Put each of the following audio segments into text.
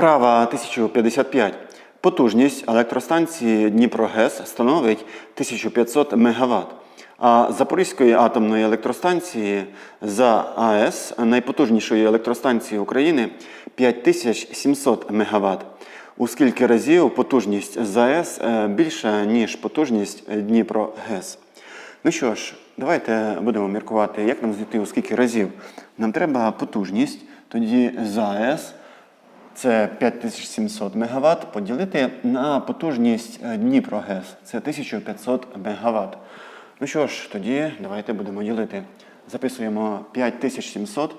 Вправа 1055. Потужність електростанції Дніпрогес становить 1500 МВт. А Запорізької атомної електростанції за АЕС найпотужнішої електростанції України 5700 МВт. У скільки разів потужність ЗАЕС е, більша, ніж потужність Дніпрогес? Ну що ж, давайте будемо міркувати, як нам знайти у скільки разів. Нам треба потужність, тоді ЗАЕС це 5700 МВт, поділити на потужність е, Дніпрогес. Це 1500 МВт. Ну що ж, тоді давайте будемо ділити. Записуємо 5700,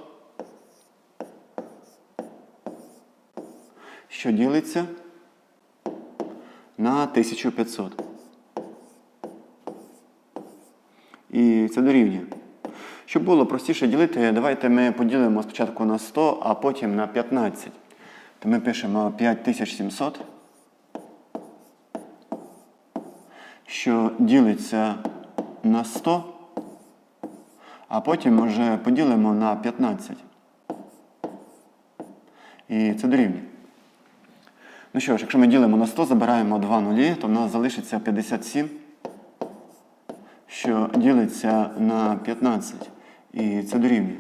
що ділиться на 1500. І це дорівнює. Щоб було простіше ділити, давайте ми поділимо спочатку на 100, а потім на 15. То ми пишемо 5700, що ділиться на 100, а потім вже поділимо на 15. І це дорівнює. Ну що ж, якщо ми ділимо на 100, забираємо 2 нулі, то в нас залишиться 57 що ділиться на 15. І це дорівнює.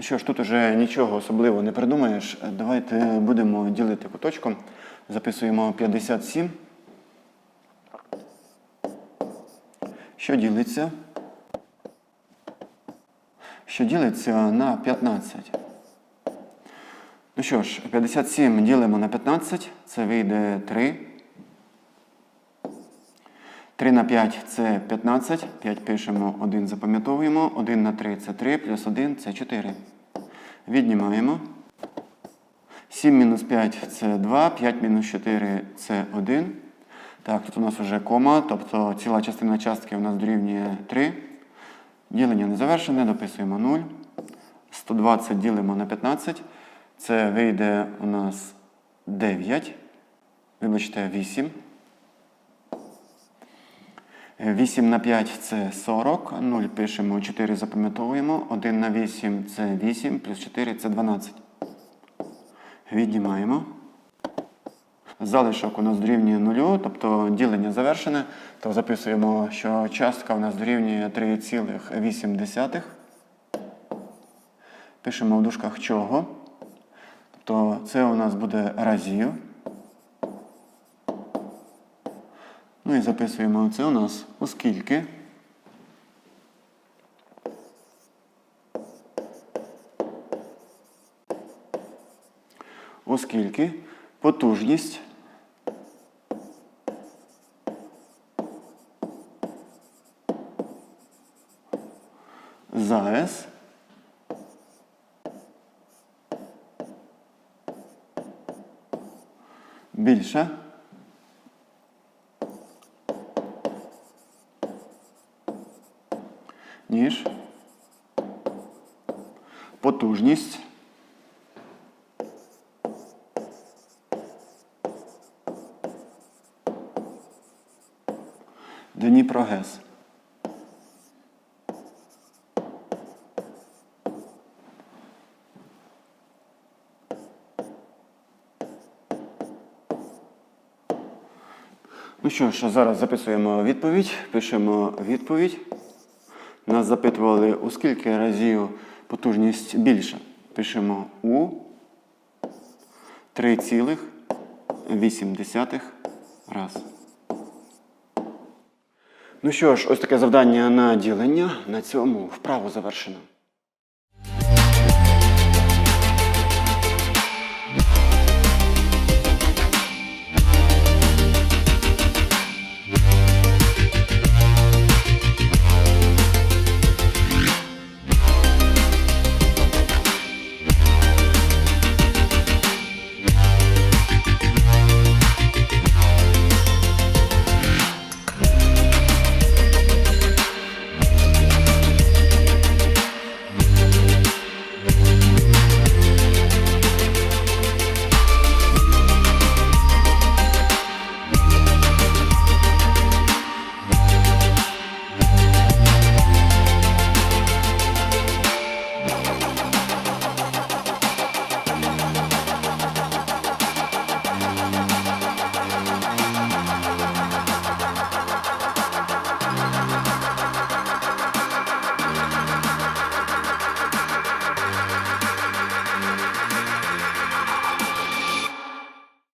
Ну що ж, тут уже нічого особливого не придумаєш. Давайте будемо ділити куточком. Записуємо 57. Що ділиться? Що ділиться на 15. Ну що ж, 57 ділимо на 15, це вийде 3. 3 на 5 це 15. 5 пишемо, 1 запам'ятовуємо. 1 на 3 це 3, плюс 1 це 4. Віднімаємо. 7 мінус 5 це 2, 5 мінус 4 це 1. Так, тут у нас вже кома, тобто ціла частина частки у нас дорівнює 3. Ділення не завершене, дописуємо 0. 120 ділимо на 15. Це вийде у нас 9. Вибачте, 8. 8 на 5 це 40, 0 пишемо, 4 запам'ятовуємо, 1 на 8 це 8, плюс 4 це 12. Віднімаємо. Залишок у нас дорівнює 0, тобто ділення завершене, то записуємо, що частка у нас дорівнює 3,8. Пишемо в дужках чого. Тобто це у нас буде разів. Ну і записуємо це у нас оскільки. Оскільки потужність ЗАЕС більша ніж потужність Дніпрогес. Ну що ж, зараз записуємо відповідь, пишемо відповідь. Нас запитували, у скільки разів потужність більша. Пишемо у 3,8 раз. Ну що ж, ось таке завдання на ділення. На цьому вправу завершено.